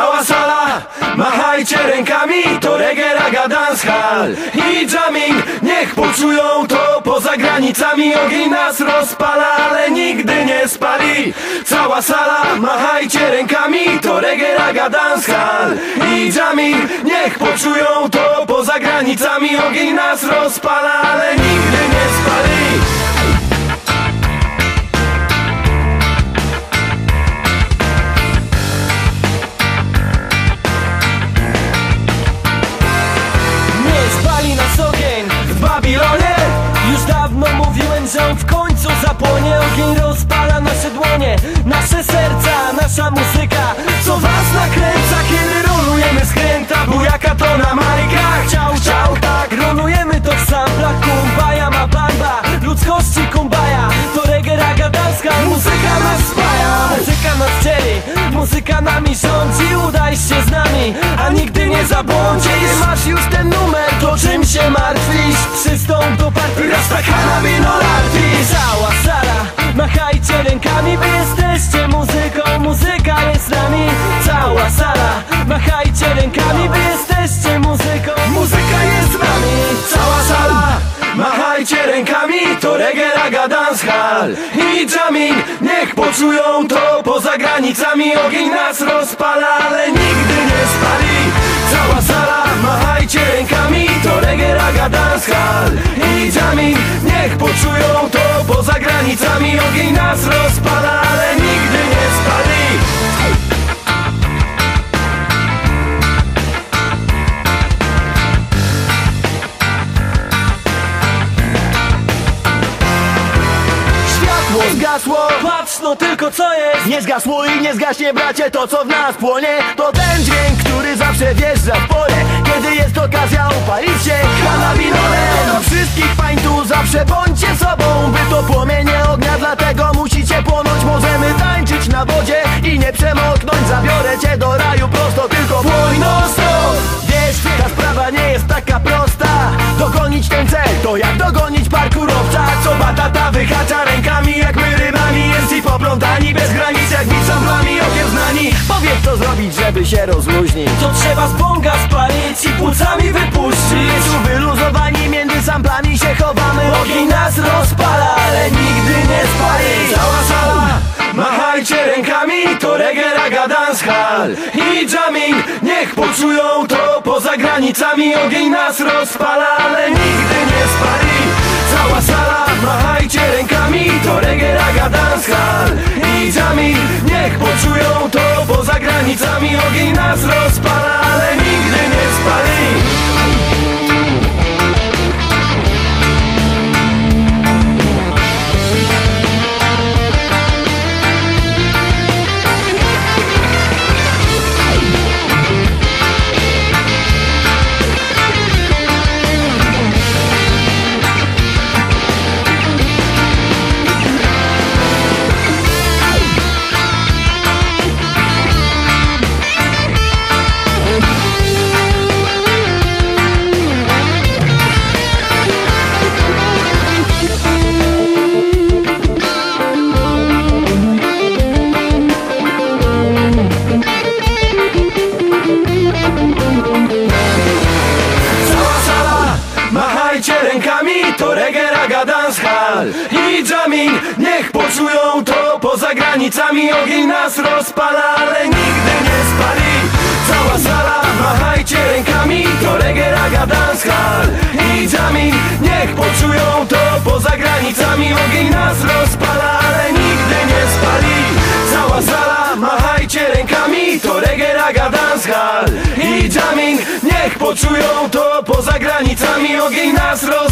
Cała sala, machajcie rękami To reggae, raga, dancehall I jamming, niech poczują to Poza granicami. Ogień nas rozpala Ale nigdy nie spali. Cała sala, machajcie rękami To reggae, raga, dancehall I jamming, niech poczują to Poza granicami. Ogień nas rozpala Ale Ogień rozpala nasze dłonie Nasze serca, nasza muzyka. Co was nakręca, kiedy rolujemy skręta? Bujaka to na majkach Chciał, chciał, tak Rolujemy to w samplach. Kumbaya ma bamba Ludzkości kumbaja To reggae, raga, Muzyka nas spaja. Muzyka nas dzieli Muzyka nami rządzi. Udaj się z nami A nigdy nie zabłądzisz. Masz już ten numer, to czym się martwisz? Przystąp do partii. Rasta kanabino lartis Cała sala, machajcie rękami, wy jesteście muzyką, muzyka jest nami Cała sala, machajcie rękami, wy jesteście muzyką, Muzyka jest z nami Cała sala. Machajcie rękami To reggae, raga, dancehall I jamming Niech poczują to Poza granicami. Ogień nas rozpala Ale nigdy nie spali. Cała sala Machajcie rękami To reggae, raga, dancehall I jamming Niech poczują to Poza granicami. Ogień nas rozpala Ale nigdy nie spali Światło zgasło, patrz no tylko co jest. Nie zgasło i nie zgaśnie bracie to co w nas płonie. To ten dźwięk, który zawsze wjeżdża w pole. Kiedy jest okazja upalić się. Kanabinole na wodzie i nie przemoknąć. Zabiorę cię do raju prosto, tylko płoń non Wiesz, ta sprawa nie jest taka prosta. Dogonić ten cel to jak dogonić parkurowca. Co batata wyhacza rękami jak my rybami. Jest i poplątani bez granic jak bicamplami okiem znani. Powiedz co zrobić, żeby się rozluźnić. To trzeba z bonga spalić i płucami wypuścić. Tu wyluzowani między samplami się chowamy. Ogień nas rozpala, ale nigdy dancehall I jamming, niech poczują to Poza granicami. Ogień nas rozpala Ale nigdy nie spali. Cała sala, machajcie rękami. To reggae, raga, dancehall dancehall I jamming, niech poczują to. Poza granicami ogień nas rozpala Ale nigdy nie spali. Cała sala, machajcie rękami. To reggae, raga, dancehall I jamming, niech poczują to. Poza granicami ogień nas rozpala Ale nigdy nie spali. Cała sala, machajcie rękami. To reggae, raga, dancehall I jamming, niech poczują to. Poza granicami ogień nas rozpala